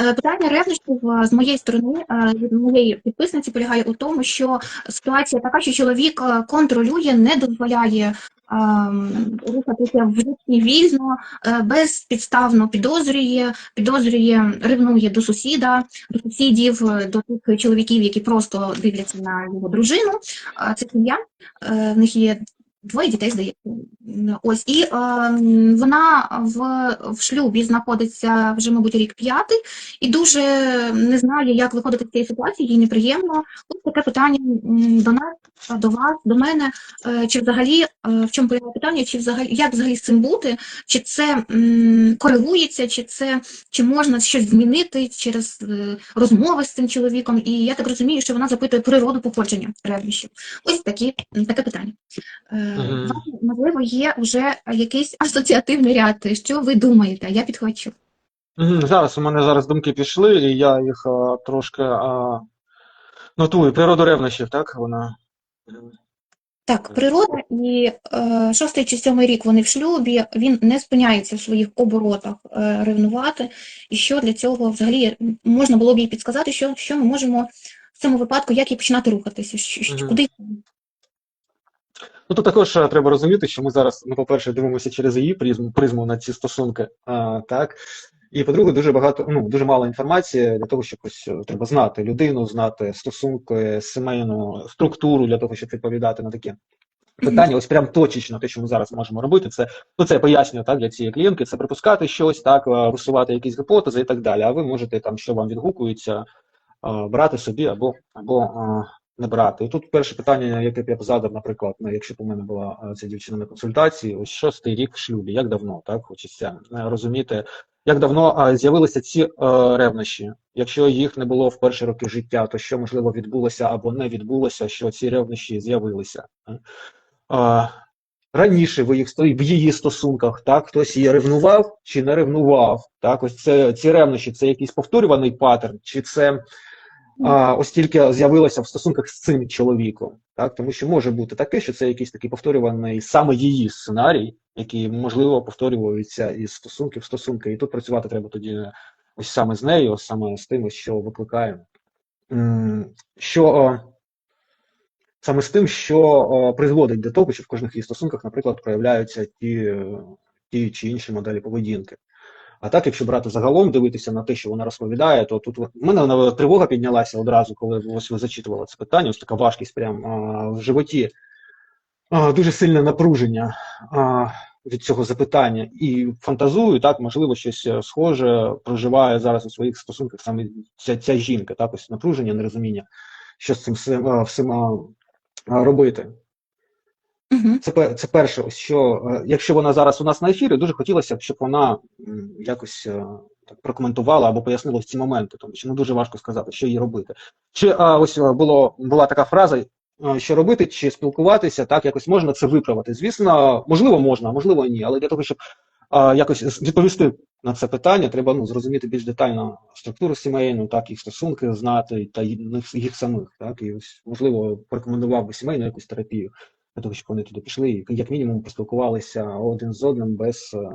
Е, Питання ревнощів е, з моєї сторони, е, від моєї підписниці полягає у тому, що ситуація така, що чоловік е, контролює, не дозволяє ем, рухатися в житті вільно, е, безпідставно підозрює, підозрює, ревнує до сусіда, до сусідів, е, до тих чоловіків, які просто дивляться на його дружину. Е, Це сім'я, е, в них є двоє дітей, здається. Ось і е, вона в, в шлюбі знаходиться вже, мабуть, рік п'ятий, і дуже не знає, як виходити з цієї ситуації, їй неприємно. Ось таке питання до нас, до вас, до мене. Е, Чи взагалі, е, в чому полягає питання, чи взагалі як взагалі з цим бути? Чи це м, коригується, чи це чи можна щось змінити через е, розмови з цим чоловіком? І я так розумію, що вона запитує природу походження ревнощів. Ось такі таке питання. Е, Мгм. можливо, є вже якийсь асоціативний ряд. Що ви думаєте? Я підхвачу. Зараз у мене зараз думки пішли, і я їх а, трошки а, нотую. Природу ревнощів, так? Вона. Так, природа і е, шостий чи сьомий рік вони в шлюбі, він не спиняється в своїх оборотах е, ревнувати. І що для цього взагалі можна було б їй підсказати, що, що ми можемо в цьому випадку, як їй починати рухатися, що, Мгм. куди Ну, тут також е, треба розуміти, що ми зараз, ну, по-перше, дивимося через її призму, призму на ці стосунки, а, так. І по-друге, дуже багато, ну, дуже мало інформації для того, щоб ось е, треба знати людину, знати стосунки, сімейну структуру для того, щоб відповідати на такі питання. Ось прям точечно те, що ми зараз можемо робити, це ну це я пояснюю так для цієї клієнтки, це припускати щось, так е, висувати якісь гіпотези і так далі. А ви можете там, що вам відгукується, е, брати собі або або е, не брати. Тут перше питання, яке б я б задав, наприклад, ну, якщо б у мене була е, ця дівчина на консультації, ось шостий рік в шлюбі, як давно, так хочеться е, розуміти, як давно е, з'явилися ці ревнощі. Якщо їх не було в перші роки життя, то що можливо відбулося або не відбулося, що ці ревнощі з'явилися. Раніше в їх в її стосунках, так, хтось її ревнував чи не ревнував. Так, ось це ці ревнощі, це якийсь повторюваний паттерн, чи це а, ось тільки з'явилося в стосунках з цим чоловіком. Так, тому що може бути таке, що це якийсь такий повторюваний саме її сценарій, який можливо повторюється із стосунки в стосунки. І тут працювати треба тоді ось саме з нею, ось саме з тим, що викликає. Що саме з тим, що призводить до того, що в кожних її стосунках, наприклад, проявляються ті, е, ті чи інші моделі поведінки. А так, якщо брати загалом, дивитися на те, що вона розповідає, то тут в мене тривога піднялася одразу, коли ось ви зачитували це питання, ось така важкість прямо в животі, а, дуже сильне напруження а, від цього запитання. І фантазую, так, можливо, щось е, схоже проживає зараз у своїх стосунках саме ця, ця жінка, так, ось напруження, нерозуміння, що з цим всім, робити. Угу. Це, це перше, що е, якщо вона зараз у нас на ефірі, дуже хотілося б, щоб вона якось е, так прокоментувала або пояснила ці моменти, тому що ну дуже важко сказати, що їй робити. Чи а, ось е, було була така фраза, що робити, чи спілкуватися, так якось можна це виправити. Звісно, можливо, можна, можливо, ні. Але для того, щоб а, якось відповісти на це питання, треба ну зрозуміти більш детально структуру сімейну, так їх стосунки знати та й- їх самих, так і ось можливо порекомендував би сімейну якусь терапію для того, щоб вони туди пішли і як мінімум поспілкувалися один з одним без, е,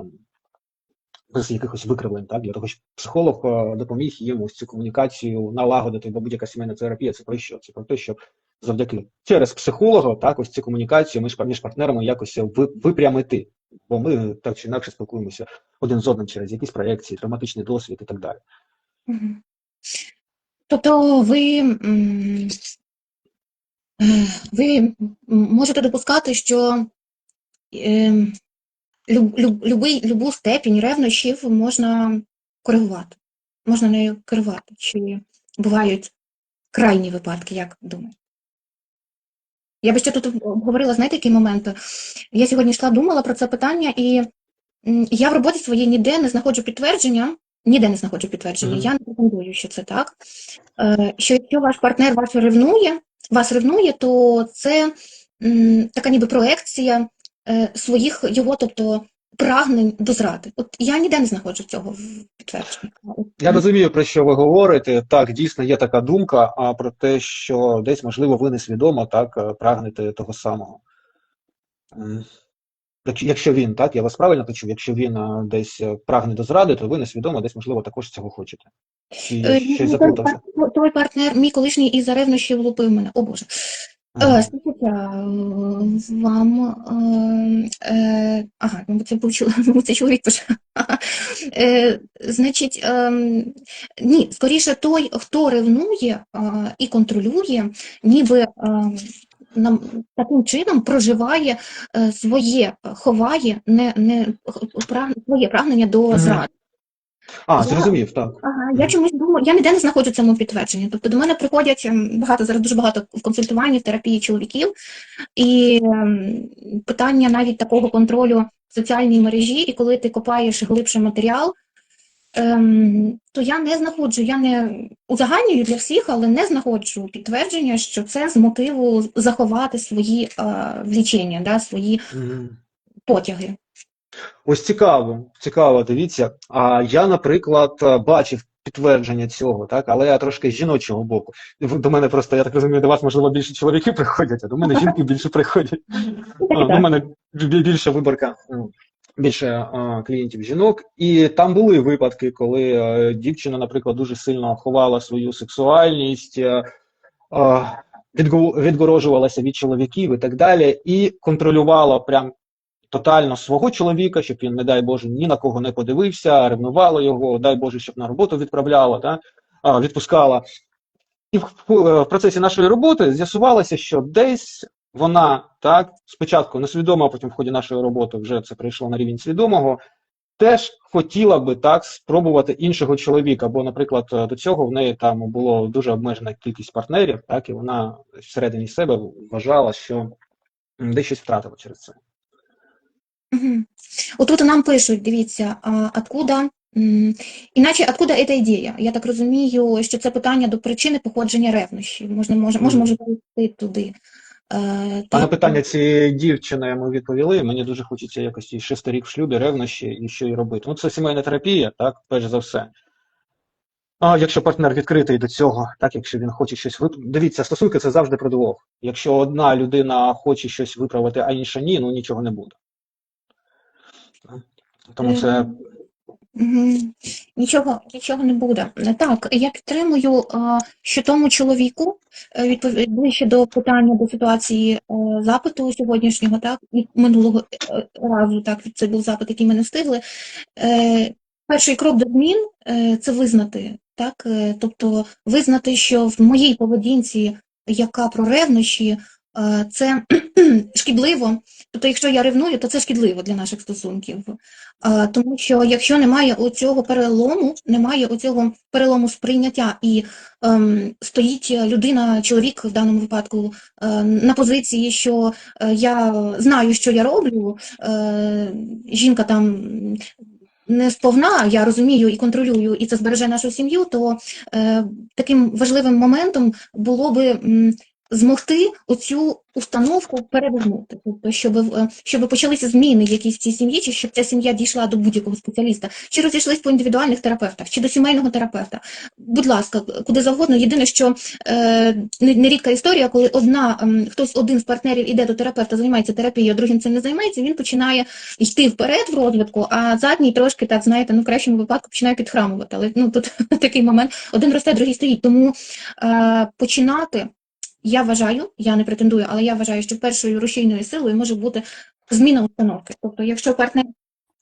без якихось викривлень, так? Для того, щоб психолог е, допоміг їм ось цю комунікацію налагодити, бо будь-яка сімейна терапія це про що? Це про те, щоб завдяки через психолога, так, ось цю комунікацію між, між партнерами якось випрямити. Бо ми так чи інакше спілкуємося один з одним через якісь проекції, травматичний досвід і так далі. Тобто ви, е, ви можете допускати, що е, люб, люб, любий, любу степінь ревнощів можна коригувати, можна нею керувати, чи бувають крайні випадки, як думаєте? Я би ще тут обговорила, знаєте, який момент? Я сьогодні йшла, думала про це питання, і я в роботі своїй ніде не знаходжу підтвердження, ніде не знаходжу підтвердження. Мгм. Я не рекомендую, що це так. Е, Що якщо ваш партнер вас ревнує, вас ревнує, то це м, така ніби проекція е, своїх його, тобто прагнень до зради. От я ніде не знаходжу цього в підтвердженні. Я розумію, про що ви говорите. Так, дійсно є така думка, а про те, що десь, можливо, ви несвідомо так е, прагнете того самого. Якщо- він, так, я вас правильно почув, якщо він десь е, прагне до зради, то ви несвідомо десь, можливо, також цього хочете. Чи Е, щось заплутався? той- партнер, мій колишній із-за ревнощів лупив мене. О Боже. Ага. Е, вам, е, е, ага, це був це чоловік пише. Е, Значить, ем, ні, скоріше той, хто ревнує е, і контролює, ніби ем, нам таким чином проживає е, своє, ховає не, не, своє прагнення до зради. А, я- зрозумів, так. Ага, я чомусь думаю, я ніде не знаходжу цьому підтвердження. Тобто до мене приходять ем, багато зараз дуже багато в консультуванні, в терапії чоловіків, і ем, питання навіть такого контролю в соціальній мережі, і коли ти копаєш глибше матеріал, ем, то я не знаходжу, я не узагальнюю для всіх, але не знаходжу підтвердження, що це з мотиву заховати свої е, влічення, да, свої Мгм. потяги. Ось цікаво, цікаво, дивіться. А я, наприклад, е, бачив підтвердження цього, так, але я трошки з жіночого боку. До мене просто, я так розумію, до вас, можливо, більше чоловіки приходять, а до мене жінки більше приходять. У мене бі- більша виборка, більше клієнтів жінок. І там були випадки, коли е, дівчина, наприклад, дуже сильно ховала свою сексуальність, е, відгорожувалася від чоловіків і так далі, і контролювала прям тотально свого чоловіка, щоб він, не дай Боже, ні на кого не подивився, ревнувала його, дай Боже, щоб на роботу відправляла, да? відпускала. І в, в- в процесі нашої роботи з'ясувалося, що десь вона так спочатку несвідомо, а потім в ході нашої роботи вже це прийшло на рівень свідомого. Теж хотіла би так спробувати іншого чоловіка, бо, наприклад, до цього в неї там було дуже обмежена кількість партнерів, так і вона всередині себе вважала, що десь щось втратила через це. Мгм. Отут нам пишуть, дивіться, а, откуда, м, іначе откуда эта ідея? Я так розумію, що це питання до причини походження ревнощів. Можна, може, може, може туди. Е, А на питання цієї дівчини ми відповіли. Мені дуже хочеться якось їй шести рік в шлюбі, ревнощі і що їй робити. Ну, це сімейна терапія, так, перш за все. А якщо партнер відкритий до цього, так, якщо він хоче щось виправити. Дивіться, стосунки це завжди про двох. Якщо одна людина хоче щось виправити, а інша ні, ну нічого не буде. Тому це Е, Мгм. Нічого, нічого не буде. Е, Так, я підтримую, що тому чоловіку, е, ближче до питання, до ситуації е, запиту сьогоднішнього, так, і минулого е, разу, так, це був запит, який ми не встигли. Е, Перший крок до змін е, це визнати, так, е, тобто визнати, що в моїй поведінці, яка про ревнощі, е, це шкідливо. Тобто, якщо я ревную, то це шкідливо для наших стосунків. Тому що якщо немає оцього перелому, немає оцього перелому сприйняття і ем, стоїть людина, чоловік в даному випадку е, на позиції, що е, я знаю, що я роблю, е, жінка там не сповна, я розумію і контролюю, і це збереже нашу сім'ю, то е, таким важливим моментом було би змогти оцю установку перевернути, тобто, щоб, е, щоб почалися зміни якісь в цій сім'ї, чи щоб ця сім'я дійшла до будь-якого спеціаліста, чи розійшлись по індивідуальних терапевтах, чи до сімейного терапевта. Будь ласка, куди завгодно. Єдине, що е, нерідка історія, коли одна ем, хтось один з партнерів іде до терапевта, займається терапією, а другим цим не займається, він починає йти вперед в розвитку, а задній трошки так знаєте, ну в кращому випадку починає підхрамувати. Але ну тут такий момент один росте, другий стоїть. Тому е, починати. Я вважаю, я не претендую, але я вважаю, що першою рушійною силою може бути зміна установки. Тобто, якщо партнер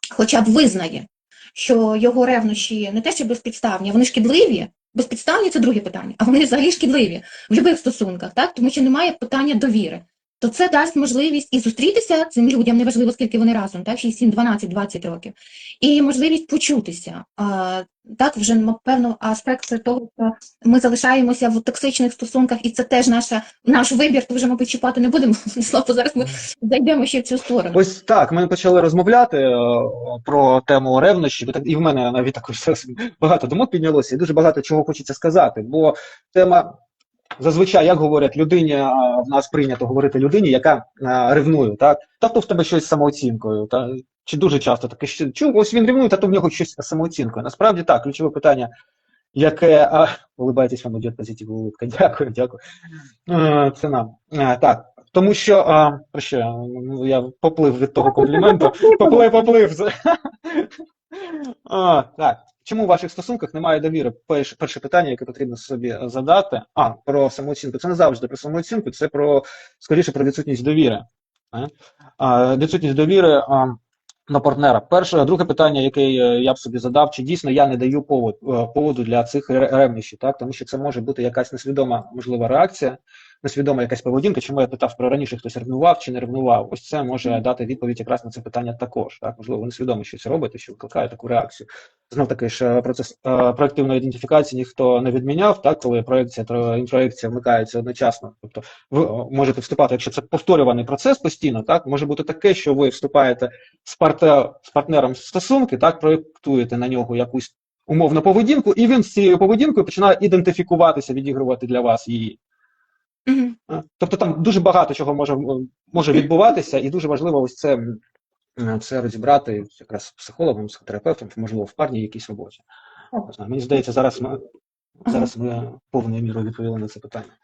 хоча б визнає, що його ревнощі не те, що безпідставні, вони шкідливі. Безпідставні це друге питання, а вони взагалі шкідливі в будь-яких стосунках, так? тому що немає питання довіри. То це дасть можливість і зустрітися цим людям, неважливо скільки вони разом, так, 6, 7, 12, 20 років, і можливість почутися. А, так, вже напевно аспект того, що ми залишаємося в токсичних стосунках, і це теж наша наш вибір, то вже, мабуть, чіпати не будемо. Слава, зараз ми зайдемо ще в цю сторону. Ось так. Ми почали розмовляти е, про тему ревнощів, і в мене навіть також багато думок піднялося, і дуже багато чого хочеться сказати. Бо тема зазвичай, як говорять людині, в нас прийнято говорити людині, яка ревнує, так? Та то в тебе щось з самооцінкою, та чи дуже часто таке що ось він ревнує, та то в нього щось з самооцінкою. Насправді так, ключове питання. Яке а, улыбайтесь, вам идет позитив улыбка. Дякую, дякую. Це нам. Так, Тому що, а, що, ну, я поплив від того компліменту, поплив, поплив. А, так. Чому в ваших стосунках немає довіри? Перше, перше питання, яке потрібно собі задати. А, про самооцінку. Це не завжди про самооцінку, це про скоріше про відсутність довіри. Е? А, відсутність довіри а, на партнера. Перше, друге питання, яке е, я б собі задав, чи дійсно я не даю повод, е, поводу для цих ре- ревнощів, так? Тому що це може бути якась несвідома можлива реакція, несвідома якась поведінка. Чому я питав про раніше хтось ревнував чи не ревнував? Ось це може дати відповідь якраз на це питання також. Так, можливо, ви несвідомо щось робите, що викликає таку реакцію. Знов таки ж е, процес е, проективної ідентифікації ніхто не відміняв, так коли проекція та інтроекція вмикаються одночасно. Тобто ви е, можете вступати, якщо це повторюваний процес постійно, так може бути таке, що ви вступаєте з, парте, з партнером в стосунки, так проєктуєте на нього якусь умовну поведінку, і він з цією поведінкою починає ідентифікуватися, відігрувати для вас її. Тобто там дуже багато чого може, може відбуватися, і дуже важливо ось це, це розібрати якраз з психологом, психотерапевтом, можливо, в парній якійсь роботі. Мені здається, зараз ми, зараз ми повною мірою відповіли на це питання.